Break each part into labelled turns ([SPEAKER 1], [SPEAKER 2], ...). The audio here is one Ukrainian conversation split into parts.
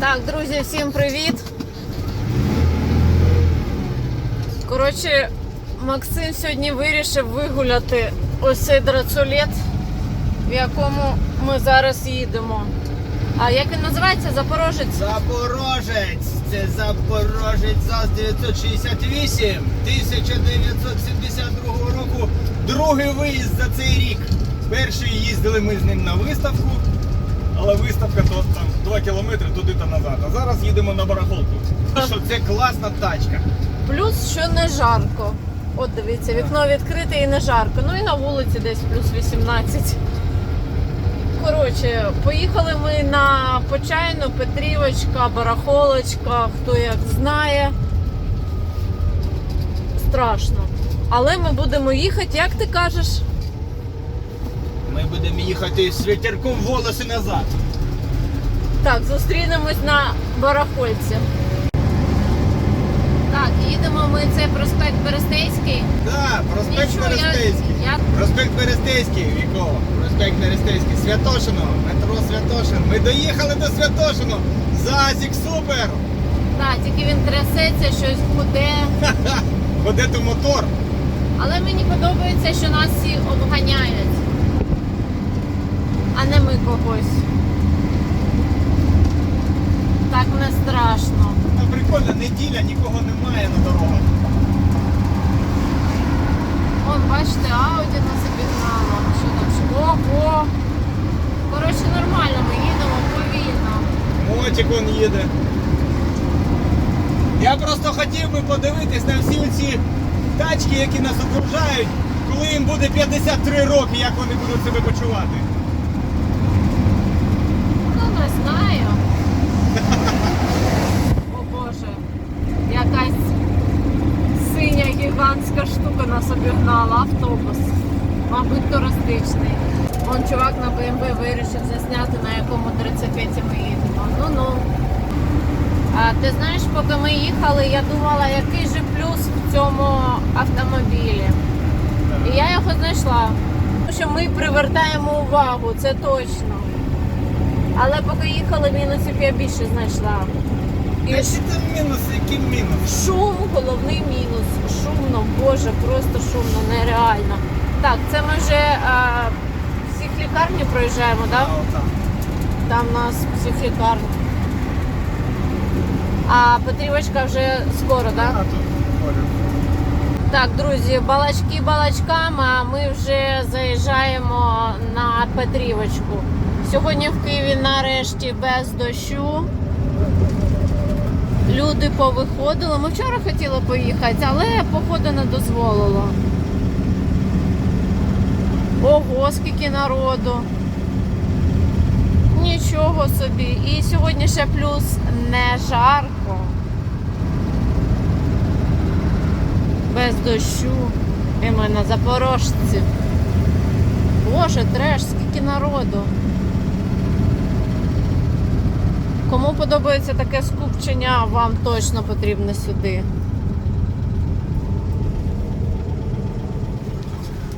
[SPEAKER 1] Так, друзі, всім привіт. Коротше, Максим сьогодні вирішив вигуляти ось цей драцулет, в якому ми зараз їдемо. А як він називається? Запорожець?
[SPEAKER 2] Запорожець! Це Запорожець ЗАЗ 968 1972 року. Другий виїзд за цей рік. Перший їздили ми з ним на виставку, але виставка то там 2 кілометри туди та назад. А зараз їдемо на барахолку. Що це класна тачка.
[SPEAKER 1] Плюс, що не жарко. От дивіться, вікно відкрите і не жарко. Ну і на вулиці десь плюс 18. Коротше, поїхали ми на Почайну, Петрівочка, Барахолочка, хто як знає. Страшно. Але ми будемо їхати, як ти кажеш?
[SPEAKER 2] Ми будемо їхати з вітерком волоси назад.
[SPEAKER 1] Так, зустрінемось на Барахольці. Так, їдемо ми цей проспект Берестейський.
[SPEAKER 2] Да, проспект
[SPEAKER 1] Нічого, я-
[SPEAKER 2] Берестейський.
[SPEAKER 1] я-
[SPEAKER 2] Проспект Берестейський, Віко. Проспект Берестейський. Святошино. Метро Святошин. Ми доїхали до Святошино. Зазік супер!
[SPEAKER 1] Так, тільки він трясеться, щось худе.
[SPEAKER 2] Ха-ха! Ходе то мотор.
[SPEAKER 1] Але мені подобається, що нас всі обганяють, а не ми когось. Так не страшно.
[SPEAKER 2] А прикольно, неділя, нікого немає на дорогах.
[SPEAKER 1] Вон, бачите, Ауді нас обігнало. Що там? Ого! Коротше, нормально, ми їдемо повільно.
[SPEAKER 2] Мотик он їде. Я просто хотів би подивитись на всі ці тачки, які нас окружають, коли їм буде 53 роки, як вони будуть себе почувати.
[SPEAKER 1] Знаю. О Боже, якась синя гігантська штука нас обігнала, автобус. Мабуть, туристичний. Вон чувак на БМВ вирішив засняти, на якому 35 ми їдемо. Ну-ну. А ти знаєш, поки ми їхали, я думала, який же плюс в цьому автомобілі. І я його знайшла. Тому що ми привертаємо увагу, це точно. Але поки їхали, мінусів я більше знайшла. І
[SPEAKER 2] Які там мінуси, які мінуси?
[SPEAKER 1] шум, головний мінус. Шумно, боже, просто шумно, нереально. Так, це ми вже а, психлікарню проїжджаємо,
[SPEAKER 2] А,
[SPEAKER 1] так?
[SPEAKER 2] отак.
[SPEAKER 1] Там у нас психлікарня. А Петрівочка вже скоро, так?
[SPEAKER 2] А тут.
[SPEAKER 1] Так, друзі, балачки балачками, а ми вже заїжджаємо на Петрівочку. Сьогодні в Києві нарешті без дощу. Люди повиходили. Ми вчора хотіли поїхати, але походу не дозволило. Ого, скільки народу. Нічого собі. І сьогодні ще плюс не жарко. без дощу. І ми на Запорожці. Боже, треш, скільки народу. Кому подобається таке скупчення, вам точно потрібно сюди.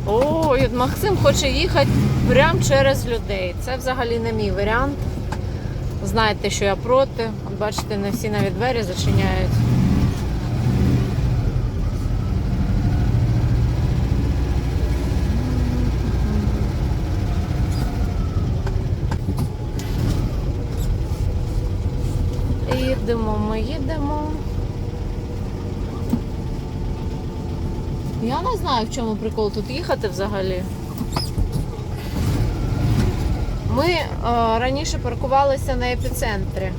[SPEAKER 1] О, Максим хоче їхати прямо через людей. Це взагалі не мій варіант. Знаєте, що я проти. От бачите, не всі навіть двері зачиняють. Їдемо. Я не знаю, в чому прикол тут їхати взагалі. Ми е, раніше паркувалися на епіцентрі.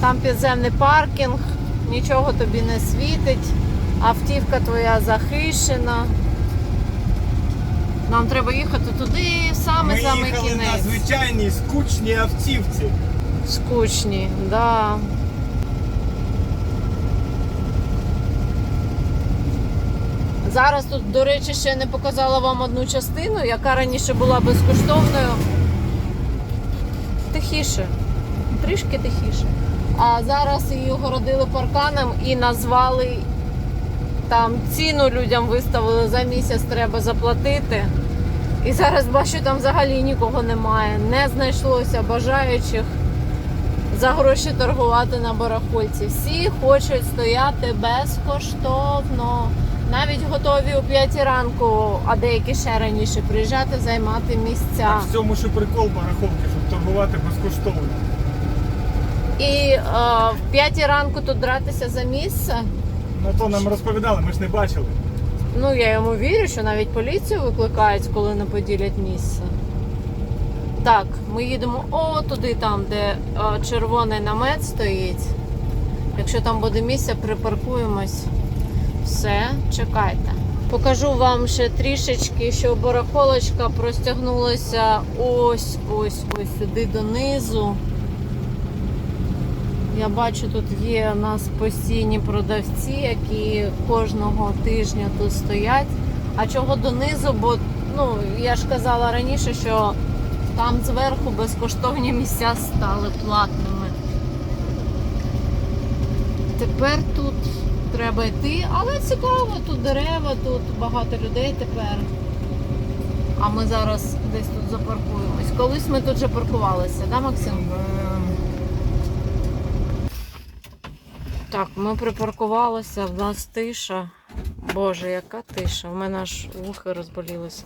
[SPEAKER 1] Там підземний паркінг, нічого тобі не світить, автівка твоя захищена. Нам треба їхати туди, саме
[SPEAKER 2] Ми
[SPEAKER 1] саме
[SPEAKER 2] їхали на звичайній скучній автівці.
[SPEAKER 1] Скучні, да. Зараз тут, до речі, ще не показала вам одну частину, яка раніше була безкоштовною. Тихіше, трішки тихіше. А зараз її огородили парканом і назвали там ціну людям виставили за місяць треба заплатити. І зараз бачу, там взагалі нікого немає. Не знайшлося бажаючих за гроші торгувати на барахольці. Всі хочуть стояти безкоштовно. Навіть готові о 5 ранку, а деякі ще раніше приїжджати, займати місця.
[SPEAKER 2] В цьому ж прикол барахолки, щоб торгувати безкоштовно.
[SPEAKER 1] І е, в 5 ранку тут дратися за місце.
[SPEAKER 2] Ну то нам розповідали, ми ж не бачили.
[SPEAKER 1] Ну, я йому вірю, що навіть поліцію викликають, коли не поділять місце. Так, ми їдемо о туди, там, де е, червоний намет стоїть. Якщо там буде місце, припаркуємось. Все, чекайте. Покажу вам ще трішечки, що барахолочка простягнулася ось ось ось сюди донизу. Я бачу, тут є у нас постійні продавці, які кожного тижня тут стоять. А чого донизу? Бо ну я ж казала раніше, що там зверху безкоштовні місця стали платними. Тепер тут треба йти, але цікаво, тут дерева, тут багато людей тепер. А ми зараз десь тут запаркуємось. Колись ми тут вже паркувалися, да, Максим? Так, ми припаркувалися, в нас тиша. Боже, яка тиша. У мене аж вухи розболілися.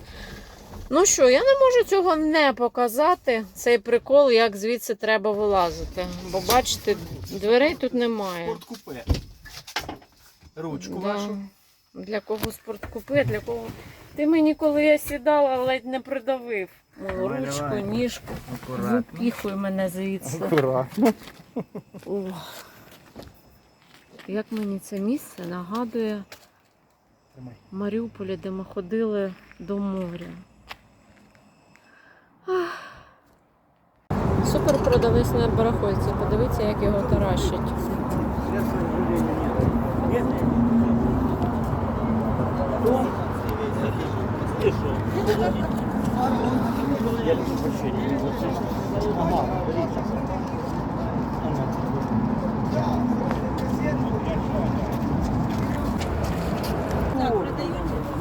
[SPEAKER 1] Ну що, я не можу цього не показати. Цей прикол, як звідси треба вилазити. Бо бачите, дверей тут немає.
[SPEAKER 2] Спорткупе. Ручку
[SPEAKER 1] Да.
[SPEAKER 2] вашу.
[SPEAKER 1] Для кого спорткупе, для кого. Ти мені, коли я сідала, ледь не придавив. Мою
[SPEAKER 2] Давай,
[SPEAKER 1] ручку,
[SPEAKER 2] давай.
[SPEAKER 1] ніжку. Випіхуй мене звідси.
[SPEAKER 2] Акуратно.
[SPEAKER 1] Як мені це місце нагадує. Маріуполі, де ми ходили до моря. Супер продавець на барахольці. Подивіться, як його таращать.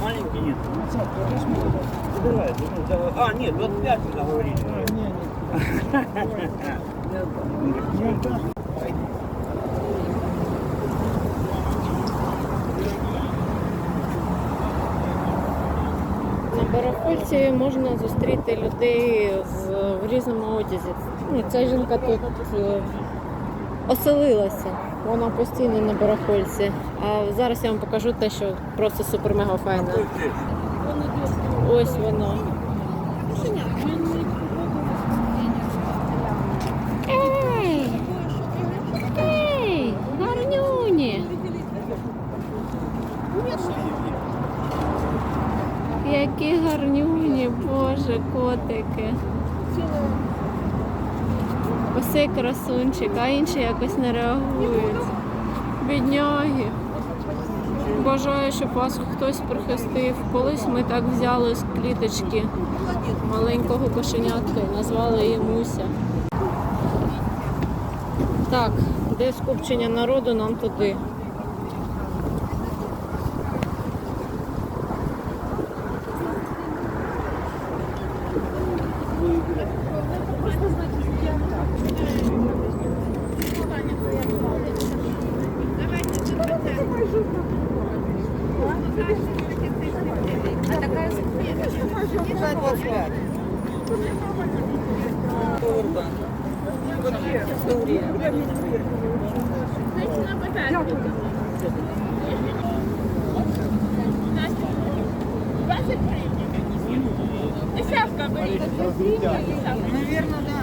[SPEAKER 3] Маленький нет. Давай, А, нет, 25 надо говорить.
[SPEAKER 1] На барахольці можна зустріти людей з, в різному одязі. Ну, Ця жінка тут е, оселилася. Вона постійно на барахольці. А зараз я вам покажу те, що просто супер-мега файне. Ось воно. Які гарнюні, боже, котики. Ось красунчик, а інші якось не реагують. Бідняги. Бажаю, щоб вас хтось прихистив. Колись ми так взяли з кліточки маленького кошенятка і назвали її Муся. Так, де скупчення народу нам туди.
[SPEAKER 4] А такая Десятка, блин.
[SPEAKER 1] Наверное, да.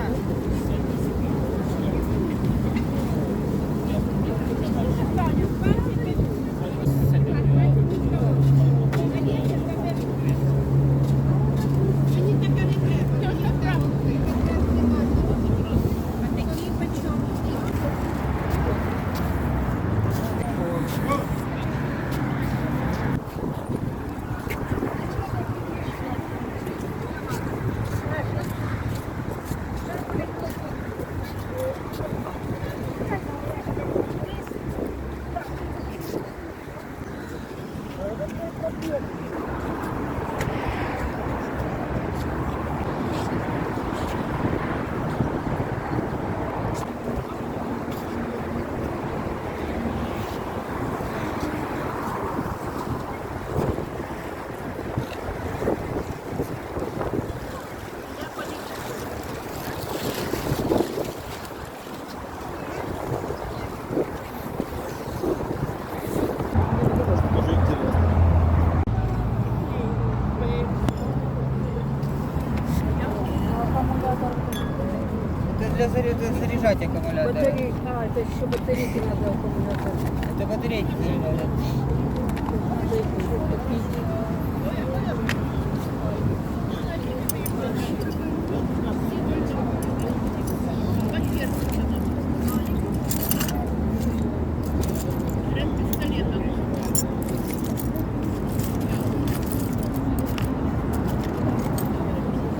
[SPEAKER 1] Заряжать а, это еще батарейки надо аккумулятор.
[SPEAKER 4] Это батарейки.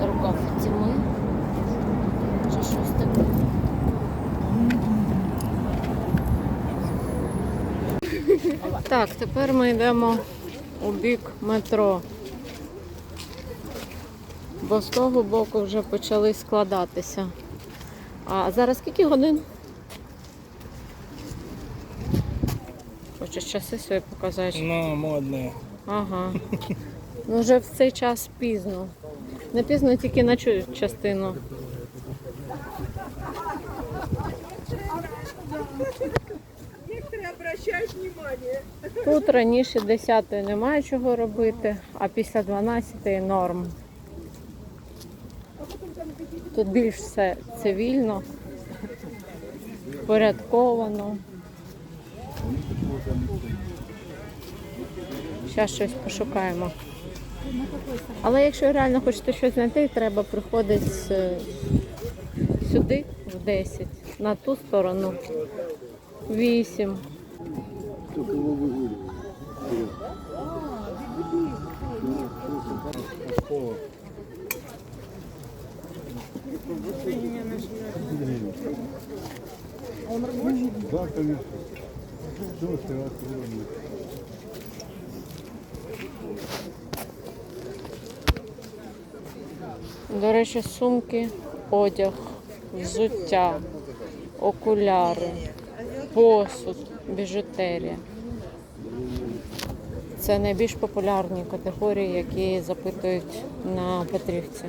[SPEAKER 1] Рукавиці ми. Чи щось таке. Так, тепер ми йдемо у бік метро. Бо з того боку вже почали складатися. А зараз скільки годин? Хочеш часи свої показати?
[SPEAKER 2] Ну, модне.
[SPEAKER 1] Ага. Ну вже в цей час пізно. Не пізно тільки на цю частину. Тут раніше 10 немає чого робити, а після 12 норм. Тут більш все цивільно, порядковано. Зараз щось пошукаємо. Але якщо реально хочете щось знайти, треба приходити сюди в 10, на ту сторону в 8.
[SPEAKER 5] Да, конечно. Все, остается уровень.
[SPEAKER 1] До речі, сумки, одяг, взуття, окуляри, посуд, біжутерія. Це найбільш популярні категорії, які запитують на Петрівці.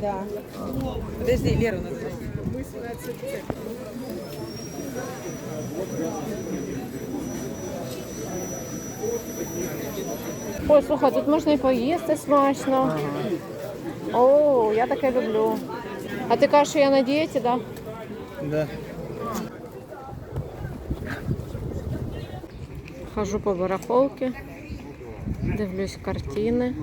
[SPEAKER 4] Да. Подожди, Леру надо.
[SPEAKER 1] Ой, слухай, тут можна і поїсти смачно. О, я таке люблю. А ти кажеш, що я на дієті, так? Да?
[SPEAKER 2] Да.
[SPEAKER 1] Хожу по барахолці, дивлюсь картини.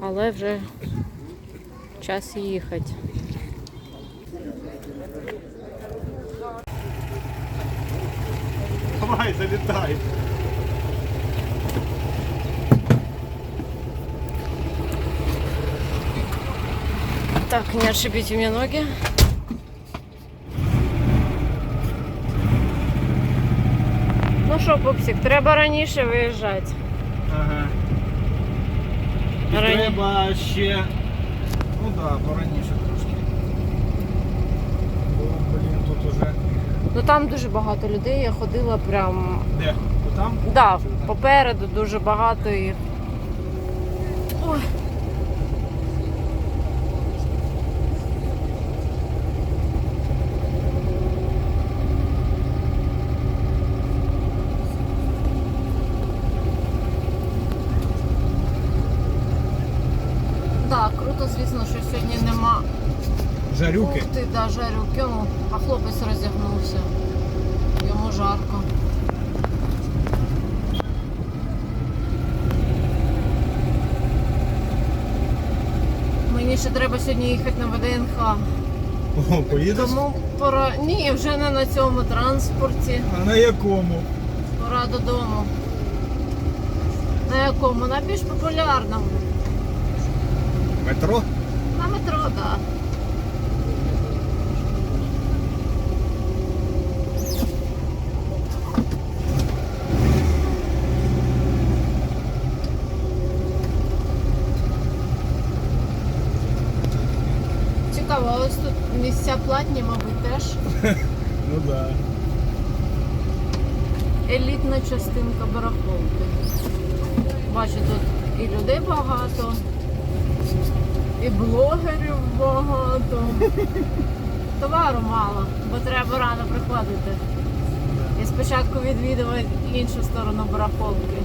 [SPEAKER 1] Але вже час їхати.
[SPEAKER 2] Давай, залітай.
[SPEAKER 1] Так, не отшибите мне ноги. Ну що, пупсик, треба раніше виїжджати.
[SPEAKER 2] Ага. І
[SPEAKER 1] Рані-
[SPEAKER 2] треба ще. Ну так, да, пораніше трошки. Бо, блін, тут уже.
[SPEAKER 1] Ну там дуже багато людей, я ходила прям.
[SPEAKER 2] Де? Там?
[SPEAKER 1] Да, попереду дуже багато їх. Ой. Так, круто, звісно, що сьогодні нема
[SPEAKER 2] Жарюки.
[SPEAKER 1] Ух ти, да, жарюки. Ну, а хлопець роздягнувся. Йому жарко. Мені ще треба сьогодні їхати на ВДНХ.
[SPEAKER 2] О, поїдеш?
[SPEAKER 1] Тому пора. Ні, вже не на цьому транспорті.
[SPEAKER 2] А на якому?
[SPEAKER 1] Пора додому. На якому? На більш популярному.
[SPEAKER 2] Метро?
[SPEAKER 1] Да. Цікаво, а ось тут місця платні, мабуть, теж.
[SPEAKER 2] Ну так. Да.
[SPEAKER 1] Елітна частинка барахолки. Бачу, тут і людей багато, і блогерів багато. Товару мало, бо треба рано приходити. І спочатку відвідувати іншу сторону барахолки.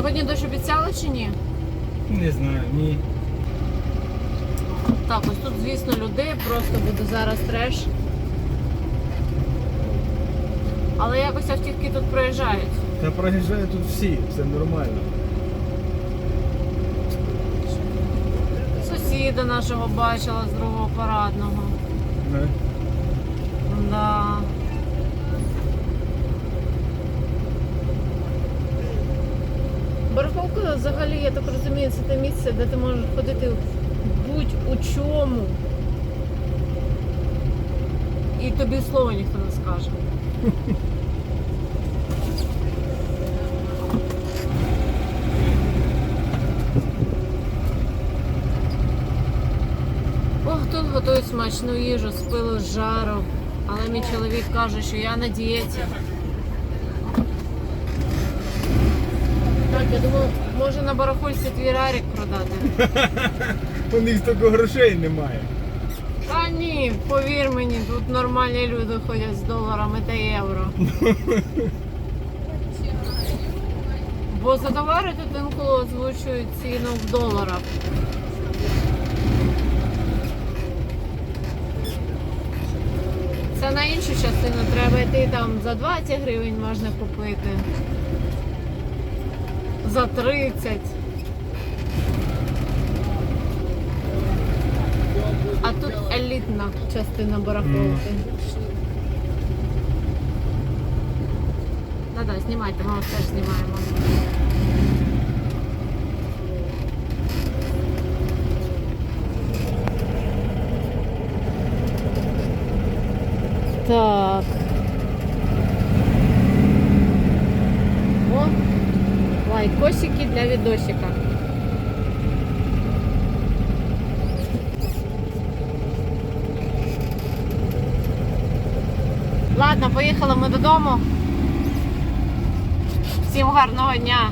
[SPEAKER 1] Сьогодні дощ обіцяли чи ні?
[SPEAKER 2] Не знаю, ні.
[SPEAKER 1] Так, ось тут, звісно, людей просто буде зараз треш. Але якось автівки тут проїжджають.
[SPEAKER 2] Та проїжджають тут всі, все нормально.
[SPEAKER 1] Сусіда нашого бачила з другого парадного. Да. Барахолка взагалі, я так розумію, це те місце, де ти можеш ходити будь у чому. І тобі слова ніхто не скаже. Ох, тут готують смачну їжу з пилу з жару. Але мій чоловік каже, що я на дієті. Я думаю, може на барахольці твій рарик продати.
[SPEAKER 2] У них стільки грошей немає.
[SPEAKER 1] Та ні, повір мені, тут нормальні люди ходять з доларами та євро. Бо за товари тут інколи озвучують ціну в доларах. Це на іншу частину треба йти там за 20 гривень можна купити. За 30. А тут елітна частина барахолки. Да-да, знімайте, ми теж знімаємо. Так. О, лайкосики для відосика. Ладно, поїхали ми додому. Всім гарного дня.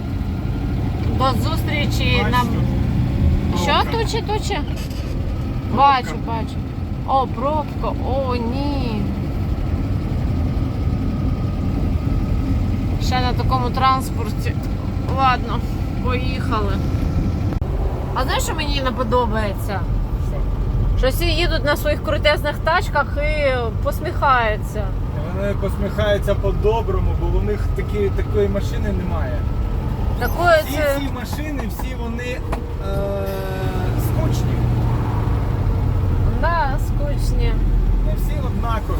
[SPEAKER 1] До зустрічі на. Що тучі, тучі? Бачу, бачу. О, пробка. О, ні. Ще на такому транспорті. Ладно, поїхали. А знаєш, що мені не подобається? Що всі їдуть на своїх крутезних тачках і посміхаються.
[SPEAKER 2] Вони посміхаються по-доброму, бо у них такі, такої машини немає.
[SPEAKER 1] Такої
[SPEAKER 2] Всі
[SPEAKER 1] це.
[SPEAKER 2] ці машини, всі вони е- скучні.
[SPEAKER 1] Да, скучні.
[SPEAKER 2] Не всі однакові.